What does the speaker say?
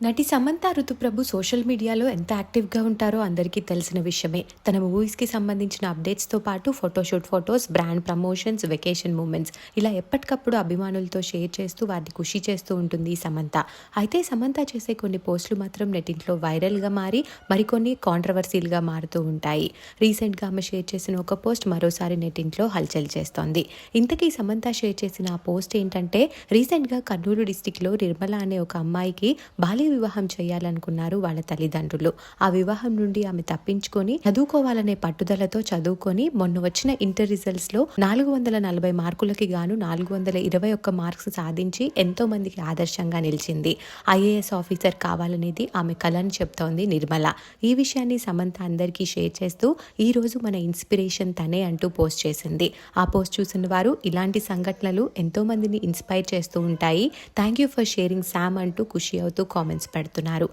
నటి సమంత ఋతుప్రభు సోషల్ మీడియాలో ఎంత యాక్టివ్గా ఉంటారో అందరికీ తెలిసిన విషయమే. తన మూవీస్కి సంబంధించిన అప్డేట్స్తో పాటు photoshoot photos brand promotions vacation moments ఇలా ఎప్పటికప్పుడు అభిమానులతో షేర్ చేస్తూ వారిని ఖుషి చేస్తూ ఉంటుంది సమంత. అయితే సమంత చేసే కొన్ని పోస్టులు మాత్రం నెటింట్లో వైరల్గా మారి మరికొన్ని కాంట్రవర్సీలుగా మారుతూ ఉంటాయి. రీసెంట్గా ఆమె షేర్ చేసిన ఒక పోస్ట్ మరోసారి నెటింట్లో హల్చల్ చేస్తోంది. ఇంతకీ సమంత షేర్ చేసిన ఆ పోస్ట్ ఏంటంటే రీసెంట్గా కర్నూలు డిస్టిక్లో నిర్మల అనే ఒక అమ్మాయికి బాలీ వివాహం చేయాలనుకున్నారు వాళ్ళ తల్లిదండ్రులు. ఆ వివాహం నుండి ఆమె తప్పించుకొని చదువుకోవాలనే పట్టుదలతో చదువుకొని మొన్న వచ్చిన ఇంటర్ రిజల్ట్స్లో నాలుగు వందల నలభై మార్కులకి గాను నాలుగు వందల ఇరవై ఒక్క మార్క్స్ సాధించి ఎంతో మందికి ఆదర్శంగా నిలిచింది. ఐఏఎస్ ఆఫీసర్ కావాలనేది ఆమె కలని చెప్తోంది నిర్మల. ఈ విషయాన్ని సమంత అందరికీ షేర్ చేస్తూ ఈ రోజు మన ఇన్స్పిరేషన్ తనే అంటూ పోస్ట్ చేసింది. ఆ పోస్ట్ చూసిన వారు ఇలాంటి సంఘటనలు ఎంతో మందిని ఇన్స్పైర్ చేస్తూ ఉంటాయి. Thank you for sharing Sam అంటూ ఖుషి అవుతూ కామెంట్స్ పెడుతున్నారు.